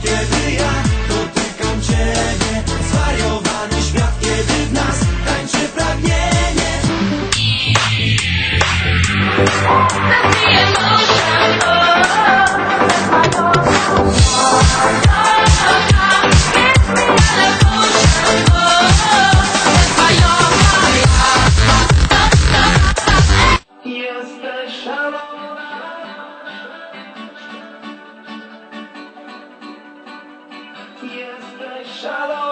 Kiedy ja dotykam Ciebie. Zwariowany świat, kiedy w nas tańczy pragnienie. Jesteś szalony.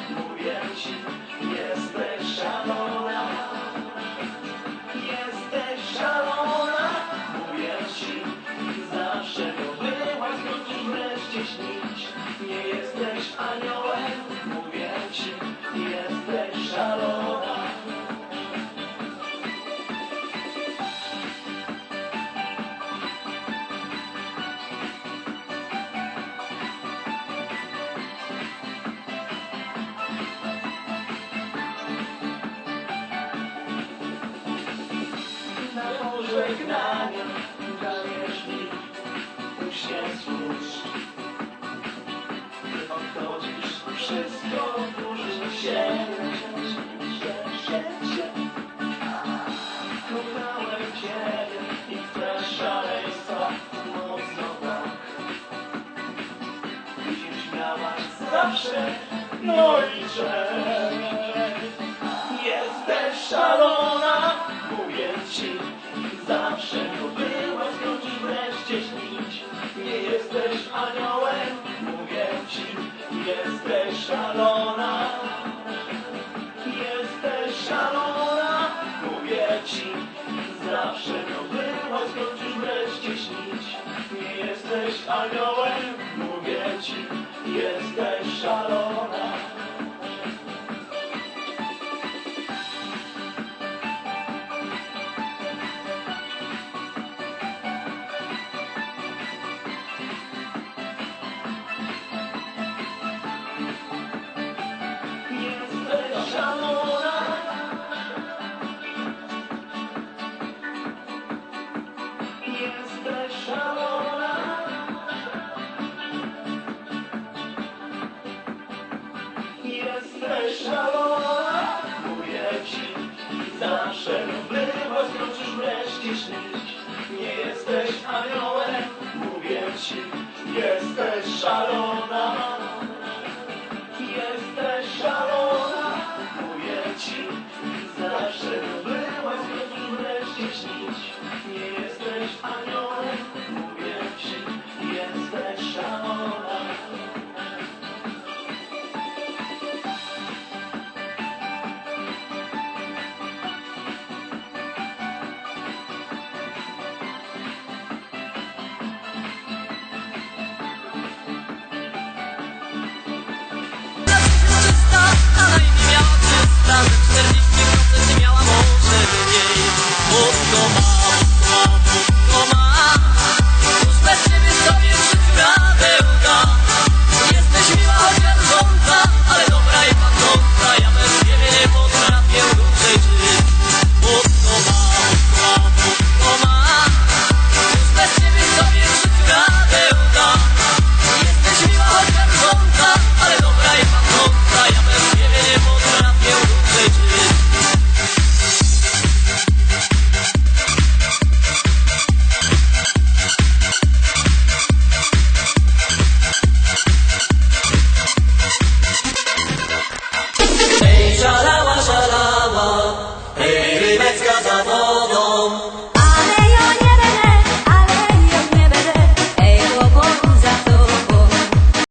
aniołem, mówię ci, jesteś szalona. Na pożegnanie wszystko burzysz się. Kochałem Ciebie i Twe szaleństwa mocno tak. Ty się śmiałaś zawsze, no i cześć. Jesteś szalona, aniołem, mówię ci, jesteś szalona. Szalona. Mówię ci, zawsze bywa, skończysz wreszcie śnić. Nie jesteś aniołem, mówię ci, jesteś szalona. Jesteś szalona, mówię ci, zawsze była, skończysz wreszcie śnić. Nie jesteś aniołem, Santa